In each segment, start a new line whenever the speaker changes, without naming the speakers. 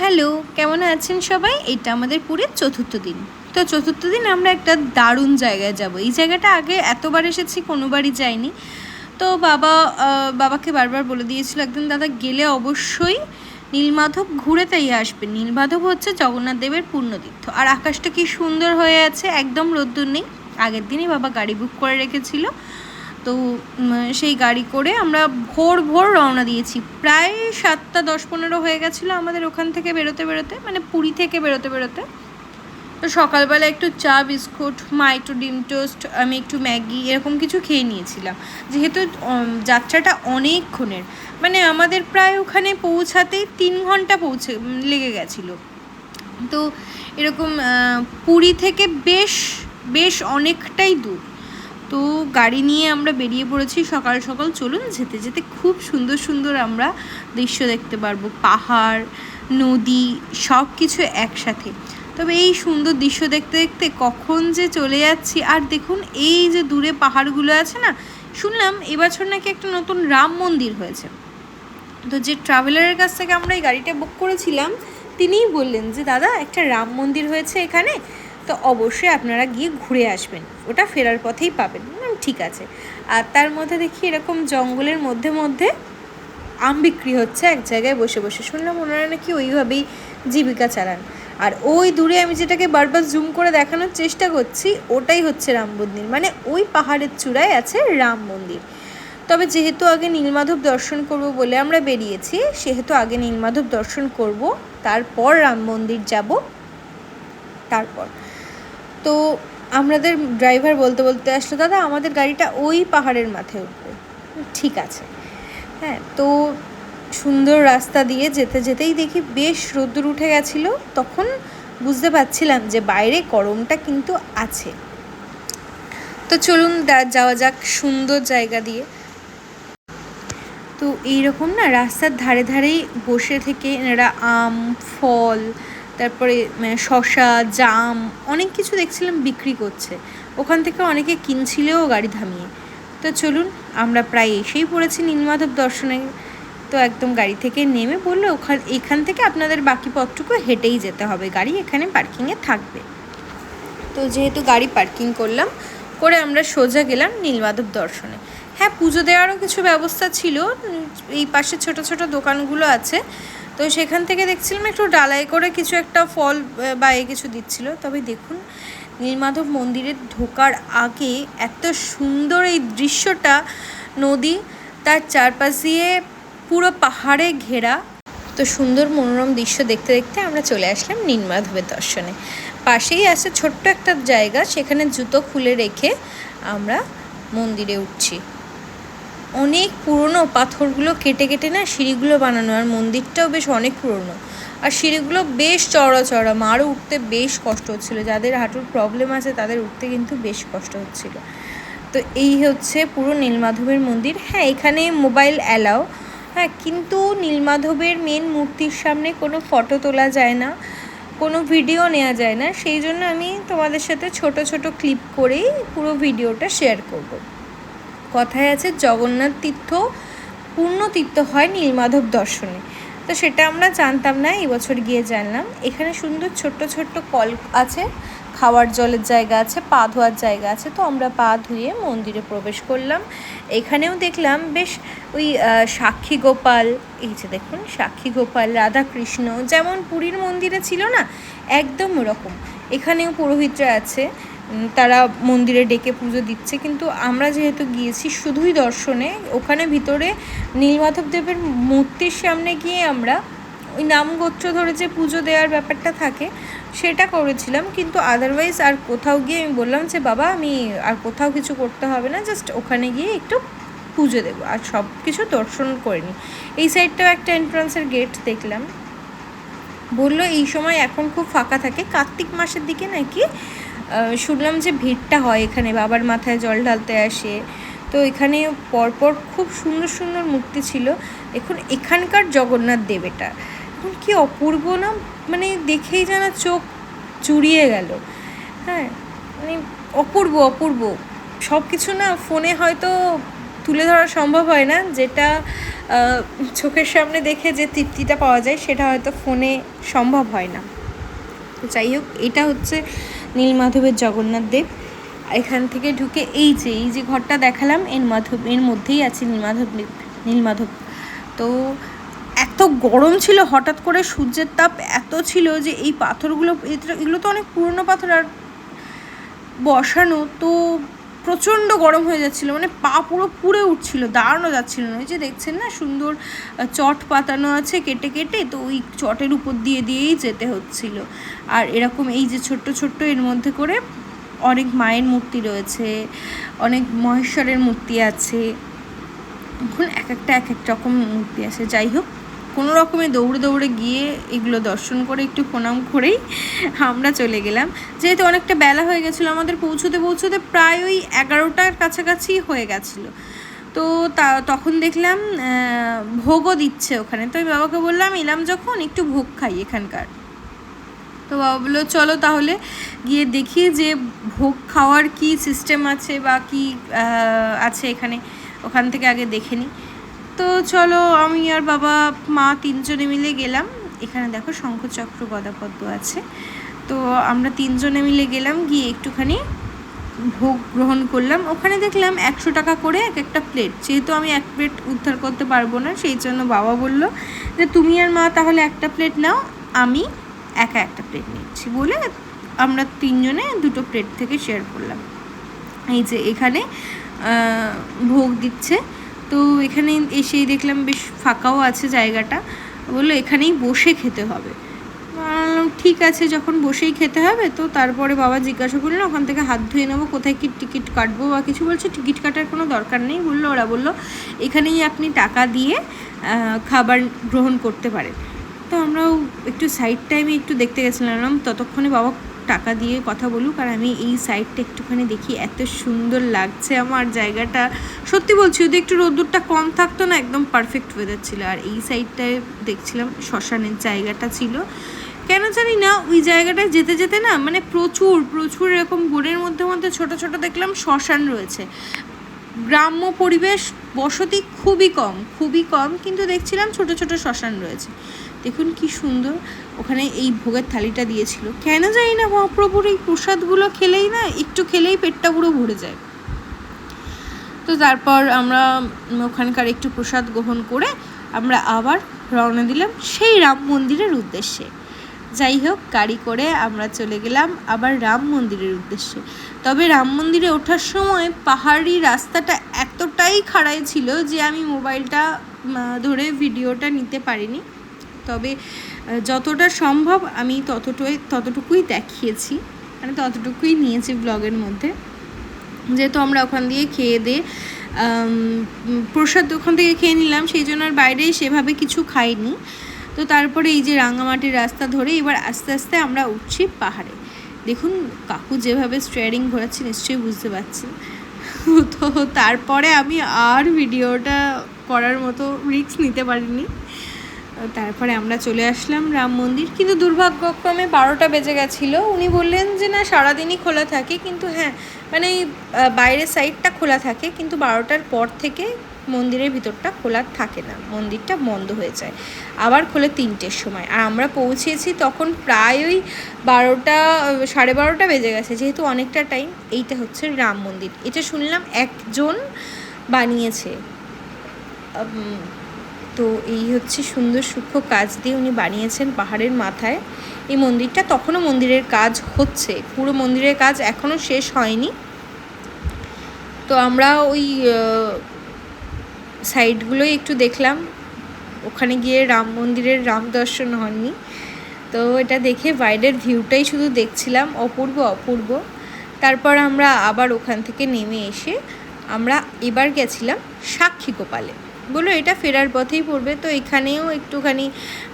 Hello, কেমন আছেন সবাই? এটা আমাদের পুরের চতুর্থ দিন। তো চতুর্থ দিন আমরা একটা দারুণ জায়গায় যাব। এই জায়গাটা আগে এতবার এসেছি, কোনোবারই যাইনি। তো বাবা বাবাকে বারবার বলে দিয়েছিল, একদিন, দাদা, গেলে অবশ্যই নীলমাধব ঘুরে তাই আসবে। নীলমাধব হচ্ছে জগন্নাথ দেবের পূর্ণতীর্থ। আর আকাশটা কি সুন্দর হয়ে আছে, একদম রোদ্দুর নেই। আগের দিনই বাবা গাড়ি বুক করে রেখেছিল। তো সেই গাড়ি করে আমরা ভোর ভোর রওনা দিয়েছি। প্রায় সাতটা, দশ পনেরো হয়ে গেছিল আমাদের ওখান থেকে বেরোতে বেরোতে মানে পুরী থেকে বেরোতে বেরোতে। তো সকালবেলা একটু চা, বিস্কুট মা একটু ডিম টোস্ট, আমি একটু ম্যাগি, এরকম কিছু খেয়ে নিয়েছিলাম। যেহেতু যাত্রাটা অনেকক্ষণের মানে আমাদের প্রায় ওখানে পৌঁছাতেই তিন ঘণ্টা পৌঁছে লেগে গেছিল। তো এরকম পুরী থেকে বেশ বেশ অনেকটাই দূর। তো গাড়ি নিয়ে আমরা বেরিয়ে পড়েছি সকাল সকাল। চলুন যেতে যেতে খুব সুন্দর সুন্দর আমরা দৃশ্য দেখতে পারব। পাহাড়, নদী সব কিছু একসাথে। তবে এই সুন্দর দৃশ্য দেখতে দেখতে কখন যে চলে যাচ্ছি, আর দেখুন এই যে দূরে পাহাড়গুলো আছে না, শুনলাম এবছর নাকি একটা নতুন রাম মন্দির হয়েছে। তো যে ট্রাভেলারের কাছ থেকে আমরা এই গাড়িটা বুক করেছিলাম, তিনিই বললেন যে, দাদা, একটা রাম মন্দির হয়েছে এখানে। তো অবশ্যই আপনারা গিয়ে ঘুরে আসবেন। ওটা ফেরার পথেই পাবেন। ঠিক আছে। আর তার মধ্যে দেখি এরকম জঙ্গলের মধ্যে মধ্যে আম বিক্রি হচ্ছে এক জায়গায় বসে বসে। শুনলাম ওনারা নাকি ওইভাবেই জীবিকা চালান। আর ওই দূরে আমি যেটাকে বারবার জুম করে দেখানোর চেষ্টা করছি, ওটাই হচ্ছে রাম মন্দির। মানে ওই পাহাড়ের চূড়ায় আছে রাম মন্দির। তবে যেহেতু আগে নীলমাধব দর্শন করব বলে আমরা বেরিয়েছি, সেহেতু আগে নীলমাধব দর্শন করব, তারপর রাম মন্দির যাব, তারপর। তো আমাদের ড্রাইভার বলতে বলতে আসলো, দাদা, আমাদের গাড়িটা ওই পাহাড়ের মাথায় উঠবে ঠিক আছে। হ্যাঁ তো সুন্দর রাস্তা দিয়ে যেতে যেতেই দেখি বেশ রোদ্দুর উঠে গেছিল। তখন বুঝতে পারছিলাম যে বাইরে গরমটা কিন্তু আছে। তো চলুন যাওয়া যাক সুন্দর জায়গা দিয়ে। তো এইরকম না রাস্তার ধারে ধারেই বসে থেকে এনারা আম, ফল তারপরে উম, শসা জাম অনেক কিছু দেখছিলাম বিক্রি করছে। ওখান থেকে অনেকে কিনছিলেও গাড়ি থামিয়ে। তো চলুন আমরা প্রায় এসেই পড়েছি নীলমাধব দর্শনে। তো একদম গাড়ি থেকে নেমে বলল ওখান এখান থেকে আপনাদের বাকি পথটুকু হেঁটেই যেতে হবে। গাড়ি এখানে পার্কিংয়ে থাকবে। তো যেহেতু গাড়ি পার্কিং করলাম করে আমরা সোজা গেলাম নীলমাধব দর্শনে। হ্যাঁ পুজো দেওয়ারও কিছু ব্যবস্থা ছিল। এই পাশে ছোট ছোট দোকানগুলো আছে। তো সেখান থেকে দেখছিলাম একটু ডালাই করে কিছু একটা ফল বা এ কিছু দিচ্ছিল। তবে দেখুন, নীলমাধব মন্দিরে ঢোকার আগে এত সুন্দর এই দৃশ্যটা, নদী তার চারপাশ দিয়ে পুরো পাহাড়ে ঘেরা। তো সুন্দর মনোরম দৃশ্য দেখতে দেখতে আমরা চলে আসলাম নীলমাধবের দর্শনে। পাশেই আছে ছোট্ট একটা জায়গা, সেখানে জুতো খুলে রেখে আমরা মন্দিরে উঠছি। অনেক পুরনো পাথরগুলো কেটে কেটে না সিঁড়িগুলো বানানো, আর মন্দিরটাও বেশ অনেক পুরনো। আর সিঁড়িগুলো বেশ চড়া চড়া মারও উঠতে বেশ কষ্ট হচ্ছিল। যাদের হাঁটুর প্রবলেম আছে, তাদের উঠতে কিন্তু বেশ কষ্ট হচ্ছিল। তো এই হচ্ছে পুরো নীলমাধবের মন্দির। হ্যাঁ এখানে মোবাইল অ্যালাও হ্যাঁ কিন্তু নীলমাধবের মেন মূর্তির সামনে কোনো ফটো তোলা যায় না, কোনো ভিডিও নেওয়া যায় না। সেই জন্য আমি তোমাদের সাথে ছোট ছোট ক্লিপ করেই পুরো ভিডিওটা শেয়ার করব। কথায় আছে, জগন্নাথ তীর্থ, পূর্ণ তীর্থ হয় নীলমাধব দর্শনে। তো সেটা আমরা জানতাম না, এবছর গিয়ে জানলাম। এখানে সুন্দর ছোট্ট ছোট্ট কল আছে, খাওয়ার জলের জায়গা আছে, পা ধোয়ার জায়গা আছে, তো আমরা পা ধুয়ে মন্দিরে প্রবেশ করলাম। এখানেও দেখলাম বেশ ওই সাক্ষী গোপাল, এই যে দেখুন, সাক্ষী গোপাল, রাধাকৃষ্ণ, যেমন পুরীর মন্দিরে ছিল না, একদম ওরকম। এখানেও পুরোহিতরা আছে। তারা মন্দিরে ডেকে পুজো দিচ্ছে, কিন্তু আমরা যেহেতু গিয়েছি শুধুই দর্শনে, ওখানে ভিতরে নীলমাধব দেবের মূর্তির সামনে গিয়ে আমরা ওই নাম গোত্র ধরে যে পুজো দেওয়ার ব্যাপারটা থাকে, সেটা করেছিলাম, কিন্তু আদারওয়াইজ আর কোথাও গিয়ে আমি বললাম যে, বাবা, আমি আর কোথাও কিছু করতে হবে না জাস্ট ওখানে গিয়ে একটু পুজো দেবো। আর সব কিছু দর্শন করে নিই এই সাইডটাও একটা এন্ট্রান্সের গেট দেখলাম। বলল, এই সময় এখন খুব ফাঁকা থাকে, কার্তিক মাসের দিকে নাকি শুনলাম যে ভিড়টা হয় এখানে, বাবার মাথায় জল ঢালতে আসে। তো এখানে পরপর খুব সুন্দর সুন্দর মূর্তি ছিল। দেখুন এখানকার জগন্নাথ দেব এটা। এখন কি অপূর্ব না? মানে দেখেই যেন চোখ জুড়িয়ে গেল। হ্যাঁ মানে অপূর্ব অপূর্ব। সব কিছু না ফোনে হয়তো তুলে ধরা সম্ভব হয় না। যেটা চোখের সামনে দেখে যে তৃপ্তিটা পাওয়া যায়, সেটা হয়তো ফোনে সম্ভব হয় না। তো যাই হোক, এটা হচ্ছে নীলমাধবের জগন্নাথ দেব। এখান থেকে ঢুকে এই যে এই যে ঘরটা দেখালাম, এর মাধব এর মধ্যেই আছে নীলমাধব নীলমাধব। তো এত গরম ছিল, হঠাৎ করে সূর্যের তাপ এত ছিল যে এই পাথরগুলো এগুলো- এগুলো তো অনেক পুরনো পাথর আর বসানো। তো প্রচণ্ড গরম হয়ে যাচ্ছিল মানে পা পুরো পুড়ে উঠছিল, দাঁড়ানো যাচ্ছিল না। ওই যে দেখছেন না, সুন্দর চট পাতানো আছে কেটে কেটে, তো ওই চটের উপর দিয়ে দিয়েই যেতে হচ্ছিল। আর এরকম এই যে ছোট্ট ছোট্ট এর মধ্যে করে অনেক মায়ের মূর্তি রয়েছে, অনেক মহেশ্বরের মূর্তি আছে। এখন এক একটা, এক এক রকম মূর্তি আছে। যাই হোক কোনো রকমে দৌড়ে দৌড়ে গিয়ে এগুলো দর্শন করে একটু প্রণাম করেই আমরা চলে গেলাম। যেহেতু অনেকটা বেলা হয়ে গেছিল, আমাদের পৌঁছতে পৌঁছতে প্রায় ওই এগারোটার কাছাকাছি হয়ে গেছিল। তো তা, তখন দেখলাম ভোগও দিচ্ছে ওখানে। তো আমি বাবাকে বললাম, এলাম যখন, একটু ভোগ খাই এখানকার। তো বাবা বলল, চলো তাহলে গিয়ে দেখি যে ভোগ খাওয়ার কি সিস্টেম আছে বা কি আছে এখানে। ওখান থেকে আগে দেখে নিই তো চলো, আমি আর বাবা, মা তিনজনে মিলে গেলাম। এখানে দেখো শঙ্খচক্র গদাপদ্ম আছে। তো আমরা তিনজনে মিলে গেলাম, গিয়ে একটুখানি ভোগ গ্রহণ করলাম। ওখানে দেখলাম একশো টাকা করে এক একটা প্লেট যেহেতু আমি এক প্লেট উদ্ধার করতে পারব না, সেই জন্য বাবা বলল যে, তুমি আর মা তাহলে একটা প্লেট নাও, আমি একা একটা প্লেট নিচ্ছি। বলে আমরা তিনজনে দুটো প্লেট থেকে শেয়ার করলাম। এই যে এখানে ভোগ দিচ্ছে। তো এখানে এসেই দেখলাম বেশ ফাঁকাও আছে জায়গাটা। বলল, এখানেই বসে খেতে হবে। ঠিক আছে, যখন বসেই খেতে হবে, তো তারপরে বাবা জিজ্ঞাসা করলেন, ওখান থেকে হাত ধুয়ে নেব, কোথায় কি টিকিট কাটবো বা কিছু বলছে? টিকিট কাটার কোনো দরকার নেই, বলল ওরা। বলল, এখানেই আপনি টাকা দিয়ে খাবার গ্রহণ করতে পারেন। তো আমরাও একটু সাইড টাইমে একটু দেখতে গেছিলাম। ততক্ষণে বাবা টাকা দিয়ে কথা বলুক আর আমি এই সাইডটা একটুখানি দেখি। এত সুন্দর লাগছে আমার জায়গাটা। সত্যি বলছি, যদি একটু রোদ্দুরটা কম থাকতো না, একদম পারফেক্ট ওয়েদার ছিল। আর এই সাইডটায় দেখছিলাম, শ্মশানের জায়গাটা ছিল। কেন জানি না, ওই জায়গাটায় যেতে যেতে না মানে প্রচুর প্রচুর এরকম গোড়ের মধ্যে মধ্যে ছোট ছোট দেখলাম শ্মশান রয়েছে। গ্রাম্য পরিবেশ বসতি খুবই কম খুবই কম, কিন্তু দেখছিলাম ছোট ছোট শ্মশান রয়েছে। দেখুন কি সুন্দর। ওখানে এই ভোগের থালিটা দিয়েছিল। কেন জানি না মহাপ্রভুর এই প্রসাদগুলো খেলেই না একটু খেলেই পেটটা পুরো ভরে যায়। তো তারপর আমরা ওখানকার একটু প্রসাদ গ্রহণ করে আমরা আবার রওনা দিলাম সেই রাম মন্দিরের উদ্দেশ্যে। যাই হোক, গাড়ি করে আমরা চলে গেলাম আবার রাম মন্দিরের উদ্দেশ্যে। তবে রাম মন্দিরে ওঠার সময় পাহাড়ি রাস্তাটা এতটাই খাড়াই ছিল যে আমি মোবাইলটা ধরে ভিডিওটা নিতে পারিনি। তবে যতটা সম্ভব আমি ততটুকুই ততটুকুই দেখিয়েছি। মানে ততটুকুই নিয়েছি ব্লগের মধ্যে। যেহেতু আমরা ওখান দিয়ে খেয়ে দিয়ে প্রসাদ ওখান থেকে খেয়ে নিলাম, সেই জন্য আর বাইরে সেভাবে কিছু খাইনি। তো তারপরে এই যে রাঙামাটির রাস্তা ধরে এবার আস্তে আস্তে আমরা উঠছি পাহাড়ে। দেখুন, কাকু যেভাবে স্ট্রেয়ারিং ঘোরাচ্ছে, নিশ্চয়ই বুঝতে পারছেন। তো তারপরে আমি আর ভিডিওটা করার মতো রিস্ক নিতে পারিনি। তারপরে আমরা চলে আসলাম রাম মন্দির। কিন্তু দুর্ভাগ্যক্রমে বারোটা বেজে গেছিল। উনি বললেন যে না সারাদিনই খোলা থাকে। কিন্তু হ্যাঁ মানে এই, বাইরের সাইডটা খোলা থাকে কিন্তু বারোটার পর থেকে মন্দিরের ভিতরটা খোলা থাকে না। মন্দিরটা বন্ধ হয়ে যায়। আবার খোলে তিনটের সময়। আর আমরা পৌঁছেছি তখন প্রায় ওই বারোটা সাড়ে বারোটা বেজে গেছে। যেহেতু অনেকটা টাইম এইটা হচ্ছে রাম মন্দির। এটা শুনলাম একজন বানিয়েছে। তো এই হচ্ছে সুন্দর সূক্ষ্ম কাজ দিয়ে উনি বানিয়েছেন পাহাড়ের মাথায়। এই মন্দিরটা তখনও মন্দিরের কাজ হচ্ছে। পুরো মন্দিরের কাজ এখনও শেষ হয়নি। তো আমরা ওই সাইডগুলোই একটু দেখলাম। ওখানে গিয়ে রাম মন্দিরের রাম দর্শন হয়নি তো এটা দেখে বাইরের ভিউটাই শুধু দেখছিলাম, অপূর্ব অপূর্ব। তারপর আমরা আবার ওখান থেকে নেমে এসে আমরা এবার গেছিলাম সাক্ষী গোপালে। বলল, এটা ফেরার পথেই পড়বে। তো এখানেও একটুখানি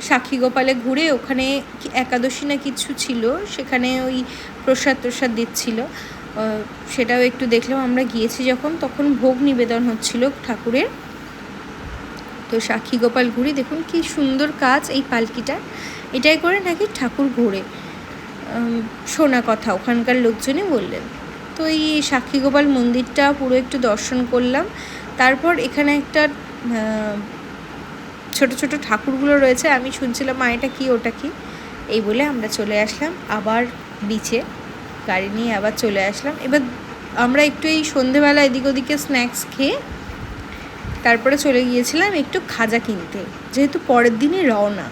সাক্ষী গোপালে ঘুরে ওখানে একাদশী না কিছু ছিল, সেখানে ওই প্রসাদ প্রসাদ দিচ্ছিল। সেটাও একটু দেখলাম। আমরা গিয়েছি যখন, তখন ভোগ নিবেদন হচ্ছিল ঠাকুরের। তো সাক্ষী গোপাল ঘুরে দেখুন কি সুন্দর কাজ এই পালকিটা। এটাই করে নাকি ঠাকুর ঘোরে। শোনা কথা, ওখানকার লোকজনই বললেন। তো এই সাক্ষী গোপাল মন্দিরটা পুরো একটু দর্শন করলাম। তারপর এখানে একটা ছোট ছোট ঠাকুরগুলো রয়েছে। আমি শুনছিলাম, মা, এটা কি? ওটা কি? এই বলে আমরা চলে আসলাম। আবার বিচে গাড়ি নিয়ে আবার চলে আসলাম। এবার আমরা একটু এই সন্ধেবেলা এদিক ওদিকে স্ন্যাক্স খেয়ে তারপরে চলে গিয়েছিলাম একটু খাজা কিনতে। যেহেতু পরের দিনই রওনা,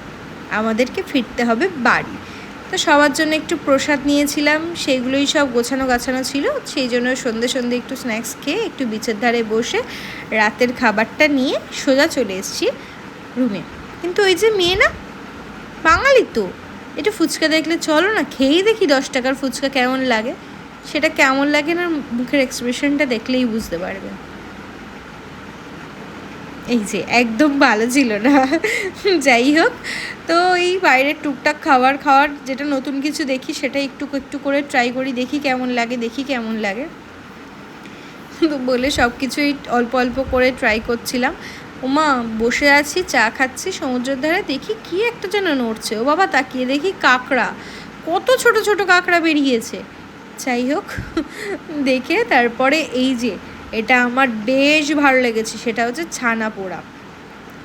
আমাদেরকে ফিরতে হবে বাড়ি। তো সবার জন্য একটু প্রসাদ নিয়েছিলাম সেইগুলোই সব গোছানো গাছানো ছিল। সেই জন্য সন্ধে সন্ধে একটু স্ন্যাক্স খেয়ে একটু বিচের ধারে বসে রাতের খাবারটা নিয়ে সোজা চলে এসেছি রুমে কিন্তু ওই যে মেয়ে না, বাঙালি তো একটু ফুচকা দেখলে চলো না, খেয়েই দেখি দশ টাকার ফুচকা কেমন লাগে। সেটা কেমন লাগে না, মুখের এক্সপ্রেশনটা দেখলেই বুঝতে পারবে। এই যে, একদম ভালো ছিল না। যাই হোক, তো এই বাইরের টুকটাক খাবার খাওয়ার যেটা নতুন কিছু দেখি সেটা একটু একটু করে ট্রাই করি, দেখি কেমন লাগে, দেখি কেমন লাগে। বলে সব কিছুই অল্প অল্প করে ট্রাই করছিলাম। ওমা, বসে আছি, চা খাচ্ছি সমুদ্রের ধারে দেখি কি একটা যেন নড়ছে। ও বাবা, তাকিয়ে দেখি কাঁকড়া। কত ছোট ছোট কাঁকড়া বেরিয়েছে। যাই হোক, দেখে তারপরে এই যে এটা আমার বেশ ভালো লেগেছে, সেটা হচ্ছে ছানা পোড়া।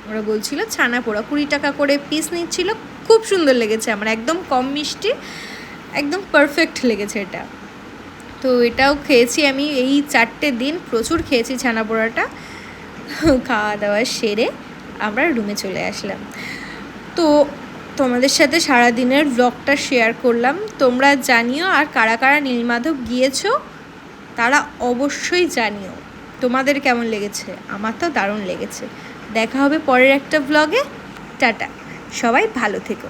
ওরা বলছিল ছানা পোড়া, কুড়ি টাকা করে পিস নিচ্ছিল, খুব সুন্দর লেগেছে আমার, একদম কম মিষ্টি, একদম পারফেক্ট লেগেছে এটা। তো এটাও খেয়েছি আমি, এই চারটে দিন প্রচুর খেয়েছি ছানা পোড়াটা। খাওয়া দাওয়া সেরে আমরা রুমে চলে আসলাম। তো তোমাদের সাথে সারাদিনের ব্লগটা শেয়ার করলাম, তোমরা জানিও আর কারা কারা নীলমাধব গিয়েছো, তারা অবশ্যই জানিও। তোমাদের কেমন লেগেছে? আমার তো দারুণ লেগেছে। দেখা হবে পরের একটা ব্লগে টাটা। সবাই ভালো থেকো।